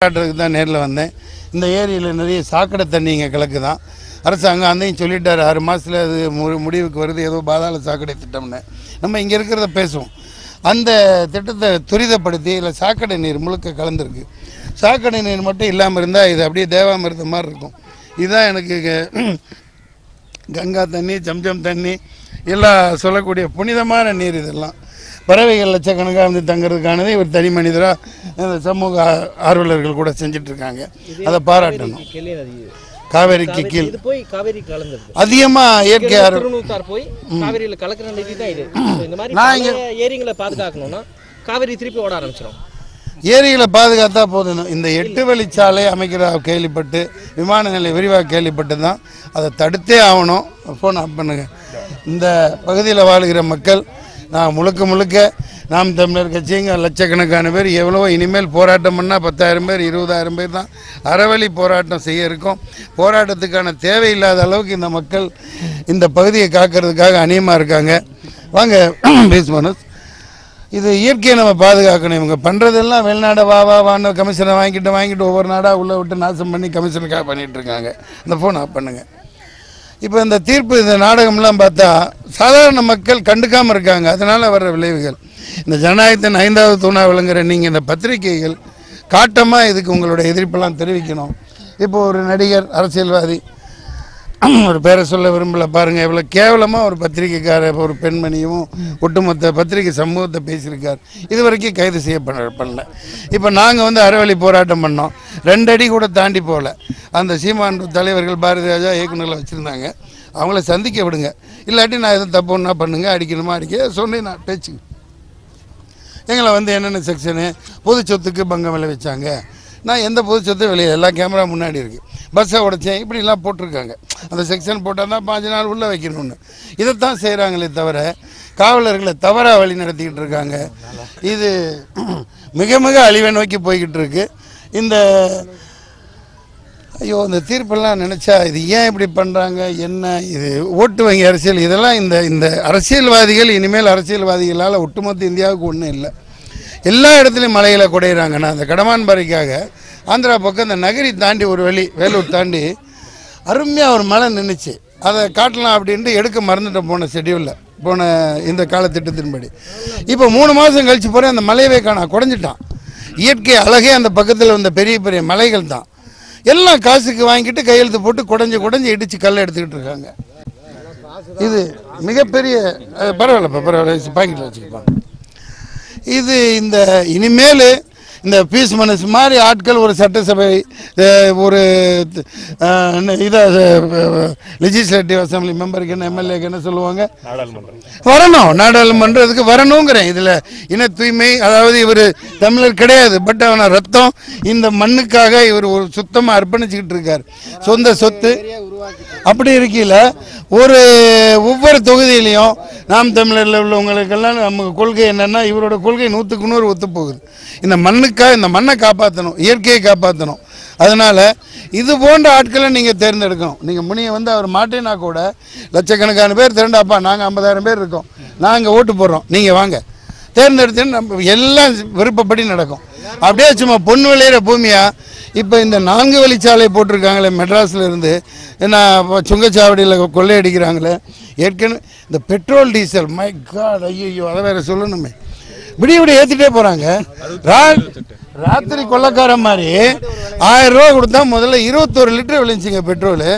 காட்டுறதுக்கு தான் நேரில் வந்தேன். இந்த ஏரியில் நிறைய சாக்கடை தண்ணி இங்கே கிழக்கு தான் அரசாங்கம் அதையும் சொல்லிட்டார். ஆறு மாதத்தில் அது மு- முடிவுக்கு வருது. ஏதோ பாதாள சாக்கடை திட்டம்னு. நம்ம இங்கே இருக்கிறத பேசுவோம். அந்த திட்டத்தை துரிதப்படுத்தி இல்லை சாக்கடை நீர் முழுக்க கலந்துருக்கு. சாக்கடை நீர் மட்டும் இல்லாமல் இருந்தால் இது அப்படியே தேவாமிர்தம் மாதிரி இருக்கும். இதுதான் எனக்கு கங்கா தண்ணி ஜம்ஜம் தண்ணி எல்லாம் சொல்லக்கூடிய புனிதமான நீர் இதெல்லாம். பறவைகள் லட்சக்கணக்காக வந்து தங்குறதுக்கானது இவர் தனி மனிதராக இந்த சமூக ஆர்வலர்கள் கூட செஞ்சுட்டு இருக்காங்க அதை பாராட்டணும். காவேரிக்கு கீழ் போய் காவேரி கலந்துருது அதிகமாக இயற்கை திருநூத்தார் போய் காவேரியில கலக்கிற நதி தான் இது. இந்த மாதிரி ஏரிங்களை பாதுகாக்கணும்னா காவேரி திருப்பி ஓட ஆரம்பிச்சிடும் ஏரிகளை பாதுகாத்தா போதும். இந்த எட்டு வழிச்சாலை அமைக்கிற கேள்விப்பட்டு விமான நிலையம் விரிவாக கேள்விப்பட்டு தான். அதை தடுத்தே ஆகணும். ஃபோன் ஆஃப் பண்ணுங்க. இந்த பகுதியில் வாழுகிற மக்கள் நான் முழுக்க முழுக்க நாம் தமிழர் கட்சிங்க லட்சக்கணக்கான பேர் எவ்வளவோ இனிமேல் போராட்டம் பண்ணால் பத்தாயிரம் பேர் இருபதாயிரம் பேர் தான் அறவழி போராட்டம் செய்ய இருக்கோம். போராட்டத்துக்கான தேவையில்லாத அளவுக்கு இந்த மக்கள் இந்த பகுதியை காக்கிறதுக்காக அநியமாக இருக்காங்க. வாங்க பேஸ் மனோஜ். இது இயற்கையை நம்ம பாதுகாக்கணும். இவங்க பண்ணுறதெல்லாம் வெளிநாடு வா வா வான்னு கமிஷனை வாங்கிட்டு வாங்கிட்டு ஒவ்வொரு நாடாக உள்ளே விட்டு நாசம் பண்ணி கமிஷனுக்காக பண்ணிகிட்ருக்காங்க இருக்காங்க. இந்த ஃபோன் ஆஃப் பண்ணுங்கள் இப்போ இந்த தீர்ப்பு இந்த நாடகம்லாம் பார்த்தா சாதாரண மக்கள் கண்டுக்காமல் இருக்காங்க. அதனால் வர்ற விளைவுகள். இந்த ஜனநாயகத்தின் ஐந்தாவது தூணாக விளங்குற நீங்கள் இந்த பத்திரிகைகள் காட்டமாக இதுக்கு உங்களோட எதிர்ப்பெல்லாம் தெரிவிக்கணும். இப்போ ஒரு நடிகர் அரசியல்வாதி ஒரு பேரை சொல்ல விரும்பல பாருங்கள் இவ்வளோ கேவலமாக ஒரு பத்திரிக்கைக்கார ஒரு பெண்மணியும் ஒட்டுமொத்த பத்திரிகை சமூகத்தை பேசியிருக்கார். இது வரைக்கும் கைது செய்ய பண்ணல. இப்போ நாங்கள் வந்து அறவழி போராட்டம் பண்ணோம். ரெண்டு அடி கூட தாண்டி போகல. அந்த சீமான் தலைவர்கள் பாரதி ராஜா இயக்குநர்களை வச்சுருந்தாங்க. அவங்கள சந்திக்க விடுங்க. இல்லாட்டி நான் எதுவும் தப்பு ஒன்றா பண்ணுங்க அடிக்கணுமா அடிக்க சொன்னேன் நான் பேச்சு எங்களை வந்து என்னென்ன செக்ஷனு பொது சொத்துக்கு பங்கம் விளைவிச்சாங்க. நான் எந்த பொது வெளியே எல்லா கேமரா முன்னாடி இருக்குது பஸ்ஸை உடைச்சேன் இப்படிலாம் போட்டிருக்காங்க. அந்த செக்ஷன் போட்டால் தான் பாஞ்சு நாள் உள்ளே வைக்கணும்னு. இதைத்தான் செய்கிறாங்களே தவிர காவலர்களை தவறாக வழி நடத்திக்கிட்டு இருக்காங்க. இது மிக மிக அழிவை நோக்கி போய்கிட்டு இருக்கு. இந்த ஐயோ இந்த தீர்ப்பெல்லாம் நினச்சா இது ஏன் இப்படி பண்ணுறாங்க என்ன இது ஓட்டு வங்கி அரசியல் இதெல்லாம் இந்த இந்த அரசியல்வாதிகள் இனிமேல் அரசியல்வாதிகளால் ஒட்டுமொத்த இந்தியாவுக்கு ஒன்றும் இல்லை. எல்லா இடத்துலையும் மலையில் குடையிறாங்கன்னா அந்த அந்த கடமான்பாறைக்காக ஆந்திரா பக்கம் இந்த நகரி தாண்டி ஒரு வழி வேலூர் தாண்டி அருமையாக ஒரு மலை நின்றுச்சு அதை காட்டலாம் அப்படின்ட்டு எடுக்க மறந்துட்டேன் போன ஷெடியூலில் போன இந்த காலத்திட்டத்தின்படி. இப்போ மூணு மாதம் கழிச்சு போகிறேன் அந்த மலையவே காணா குறைஞ்சிட்டான் இயற்கை அழகே அந்த பக்கத்தில் வந்த பெரிய பெரிய மலைகள் தான். எல்லாம் காசுக்கு வாங்கிட்டு கையெழுத்து போட்டு குடஞ்சி குடஞ்சி இடிச்சு கல்லை எடுத்துக்கிட்டு இருக்காங்க. இது மிகப்பெரிய பரவாயில்லப்பா பரவாயில்ல பாக்கெட்டில் வச்சுக்கப்பாங்க இது இந்த இனிமேல் இந்த பீஸ் மனசு மாதிரி ஆட்கள் ஒரு சட்டசபை ஒரு இதை லெஜிஸ்லேட்டிவ் அசம்பிளி மெம்பருக்கு என்ன எம்எல்ஏக்கு என்ன சொல்லுவாங்க? வரணும். நாடாளுமன்றத்துக்கு வரணுங்கிறேன். இதில் இன தூய்மை அதாவது இவர் தமிழர் கிடையாது பட் அவன ரத்தம் இந்த மண்ணுக்காக இவர் ஒரு சுத்தமாக அர்ப்பணிச்சுக்கிட்டு இருக்கார். சொந்த சொத்து. அப்படி இருக்கையில் ஒரு ஒவ்வொரு தொகுதியிலையும் நாம் தமிழரில் உள்ளவங்களுக்கெல்லாம் நம்ம கொள்கை என்னென்னா இவரோட கொள்கை நூற்றுக்கு நூறு ஒத்துப்போகுது. இந்த மண்ணுக்காக இந்த மண்ணை காப்பாற்றணும் இயற்கையை காப்பாற்றணும் அதனால் இது போன்ற ஆட்களை நீங்கள் தேர்ந்தெடுக்கணும். நீங்கள் முனியை வந்து அவர் மாட்டேன்னா கூட லட்சக்கணக்கான பேர் திரண்டாப்பா நாங்கள் ஐம்பதாயிரம் பேர் இருக்கோம். நாங்கள் ஓட்டு போடுறோம். நீங்கள் வாங்க. தேர்ந்தெடுத்து நம்ம எல்லாம் விருப்பப்படி நடக்கும். அப்படியே சும்மா பொன் விளையிற பூமியா? இப்போ இந்த நான்கு வழிச்சாலை போட்டிருக்காங்களே மெட்ராஸில் இருந்து. என்ன சுங்கச்சாவடியில் கொள்ளையடிக்கிறாங்களே. ஏற்கனவே இந்த பெட்ரோல் டீசல் மை காட் ஐயோ அதை வேற சொல்லணுமே. விடிய விடிய ஏற்றிட்டே போகிறாங்க ராத்திரி கொள்ளக்காரன் மாதிரி ஆயிரம் ரூபா கொடுத்தா முதல்ல இருபத்தோரு லிட்டர் விளைஞ்சிங்க பெட்ரோலு.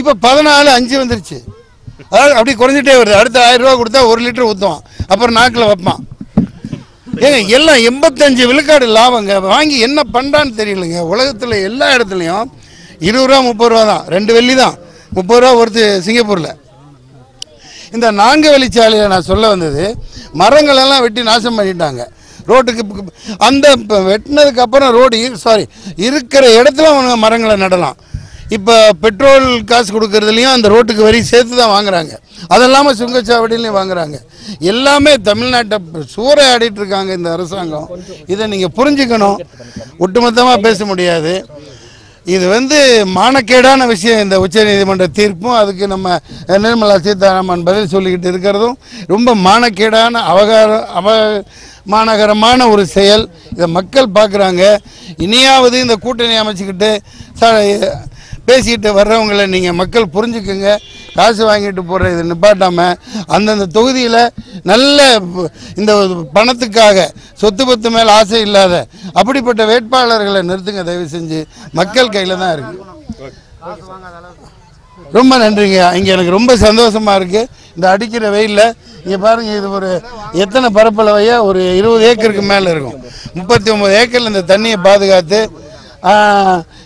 இப்போ பதினாலு அஞ்சு வந்துருச்சு. அதாவது அப்படி குறைஞ்சிட்டே வருது. அடுத்த ஆயிரம் ரூபா கொடுத்தா ஒரு லிட்டர் ஊற்றுவான் அப்புறம் நாக்கில் வைப்பான். ஏங்க எல்லாம் எண்பத்தஞ்சு விழுக்காடு லாபங்க. வாங்கி என்ன பண்ணுறான்னு தெரியலங்க. உலகத்தில் எல்லா இடத்துலையும் இருபது ரூபா முப்பது ரூபா தான். ரெண்டு வெள்ளி தான். முப்பது ரூபா ஒருத்து சிங்கப்பூரில். இந்த நான்கு வழிச்சாலையை நான் சொல்ல வந்தது மரங்களெல்லாம் வெட்டி நாசம் பண்ணிட்டாங்க. ரோட்டுக்கு அந்த இப்போ வெட்டினதுக்கு அப்புறம் ரோடு சாரி இருக்கிற இடத்துல அவங்க மரங்களை நடலாம். இப்போ பெட்ரோல் காசு கொடுக்கறதுலையும் அந்த ரோட்டுக்கு வரி சேர்த்து தான் வாங்குறாங்க. அது இல்லாமல் சுங்கச்சாவடியிலையும் வாங்குறாங்க. எல்லாமே தமிழ்நாட்டை சூறையாடிட்டு இருக்காங்க இந்த அரசாங்கம். இதை நீங்கள் புரிஞ்சுக்கணும். ஒட்டுமொத்தமாக பேச முடியாது. இது வந்து மானக்கேடான விஷயம் இந்த உச்சநீதிமன்ற தீர்ப்பும் அதுக்கு நம்ம நிர்மலா சீதாராமன் பதில் சொல்லிக்கிட்டு இருக்கிறதும் ரொம்ப மானக்கேடான அவகார அவ மாநகரமான ஒரு செயல். இதை மக்கள் பார்க்குறாங்க. இனியாவது இந்த கூட்டணி அமைச்சுக்கிட்டு ச பேசிக்கிட்டு வர்றவங்களை நீங்கள் மக்கள் புரிஞ்சுக்குங்க. காசு வாங்கிட்டு போகிற இது நிப்பாட்டாமல் அந்தந்த தொகுதியில் நல்ல இந்த பணத்துக்காக சொத்து பத்து மேல் ஆசை இல்லாத அப்படிப்பட்ட வேட்பாளர்களை நிறுத்துங்க தயவு செஞ்சு. மக்கள் கையில் தான் இருக்குது ரொம்ப நன்றிங்க. இங்கே எனக்கு ரொம்ப சந்தோஷமாக இருக்குது இந்த அடிக்கிற வெயில்ல இங்கே பாருங்கள் இது ஒரு எத்தனை பரப்பளவையாக ஒரு இருபது ஏக்கருக்கு மேலே இருக்கும். முப்பத்தி ஒம்பது ஏக்கரில் இந்த தண்ணியை பாதுகாத்து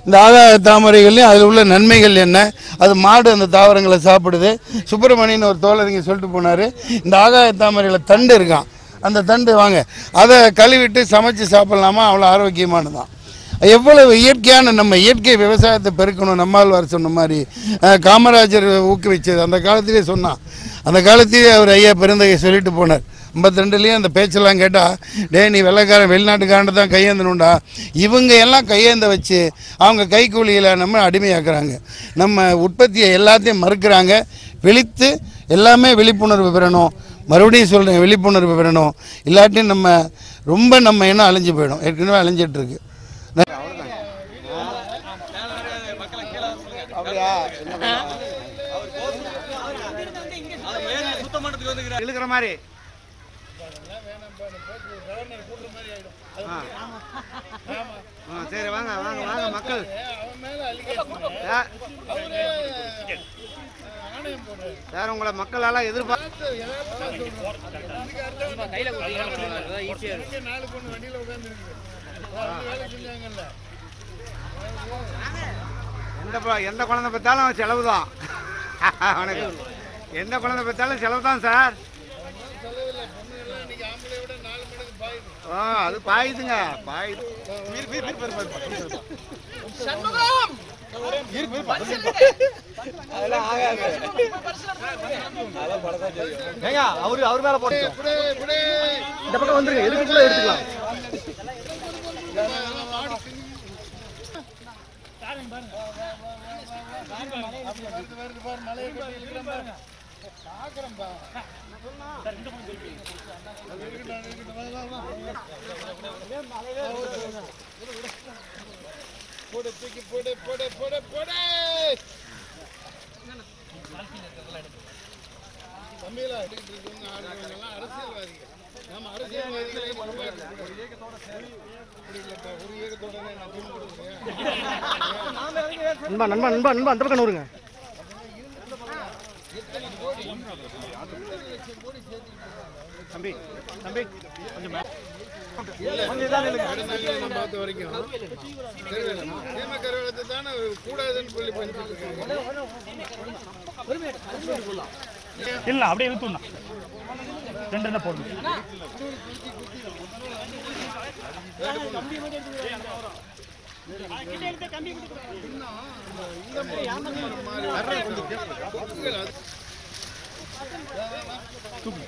இந்த ஆதார தாமரைகள்லையும் அதில் உள்ள நன்மைகள் என்ன? அது மாடு அந்த தாவரங்களை சாப்பிடுது. சுப்பிரமணியன் ஒரு தோழர் இங்கே சொல்லிட்டு போனார். இந்த ஆதாய தாமரையில் தண்டு இருக்கான். அந்த தண்டு வாங்க. அதை கழுவிட்டு சமைச்சு சாப்பிட்லாமா? அவ்வளோ ஆரோக்கியமானதான். எவ்வளவு இயற்கையான நம்ம இயற்கை விவசாயத்தை பெருக்கணும். நம்மாழ்வார் சொன்ன மாதிரி. காமராஜர் ஊக்குவிச்சது. அந்த காலத்திலே சொன்னான். அந்த காலத்திலே அவர் ஐயா பெருந்தகை சொல்லிட்டு போனார். ஐம்பத்தி ரெண்டுலேயும் அந்த பேச்செல்லாம் கேட்டால் டே நீ வெள்ளைக்காரன் வெளிநாட்டுக்காரன் தான் கையேந்தணும்டா. இவங்க எல்லாம் கையேந்த வச்சு அவங்க கைக்கூலிகளை நம்ம அடிமையாக்குறாங்க. நம்ம உற்பத்தியை எல்லாத்தையும் மறுக்கிறாங்க. விழித்து எல்லாமே விழிப்புணர்வு பெறணும். மறுபடியும் சொல்கிறேன் விழிப்புணர்வு பெறணும். இல்லாட்டி நம்ம ரொம்ப நம்ம இன்னும் அழிஞ்சு போயிடும். ஏற்கனவே அழிஞ்சிட்டு இருக்கு. இழுக்கிற மாதிரி. சரி வாங்க வாங்க வாங்க மக்கள். சார். உங்களை மக்களால் எதிர்பார்த்து எந்த எந்த குழந்தை பெற்றாலும் செலவு தான் வணக்கம் எந்த குழந்தை பெற்றாலும் செலவு தான் சார். அது பாயுதுங்க. பாயுது. ஏங்க அவரு அவர் மேல போட்டு இந்த பக்கம் வந்துருங்க. எதுக்குள்ள எடுத்துக்கலாம்? நண்பா நண்பா நண்பா நண்பா அந்த பக்கம் நூறுங்க. தம்பி தம்பி கொஞ்சம் பார்த்த வரைக்கும் கருவேலத்தை தானே கூடாதுன்னு சொல்லி பண்ணிட்டு இல்ல அப்படியே இழுத்துண்ணா ரெண்டு என்ன போடணும் தூக்கு.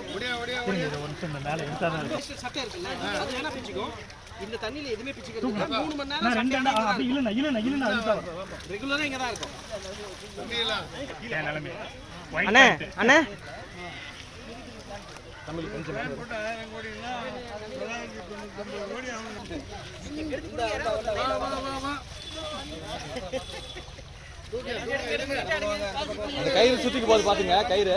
இந்த மேலே இழுத்தாதான் இருக்கு. சட்டை இருக்குல்ல அது வேணா பிச்சுக்கோ இந்த தண்ணியில எதுவுமே பிச்சுக்கிறது. மூணு மணி நேரம் இல்லைண்ணா இல்லைண்ணா இல்லைண்ணா. ரெகுலரா இங்க தான் இருக்கும் அண்ணே கயிறு சுத்திக்கு போது பாத்துங்க கயிறு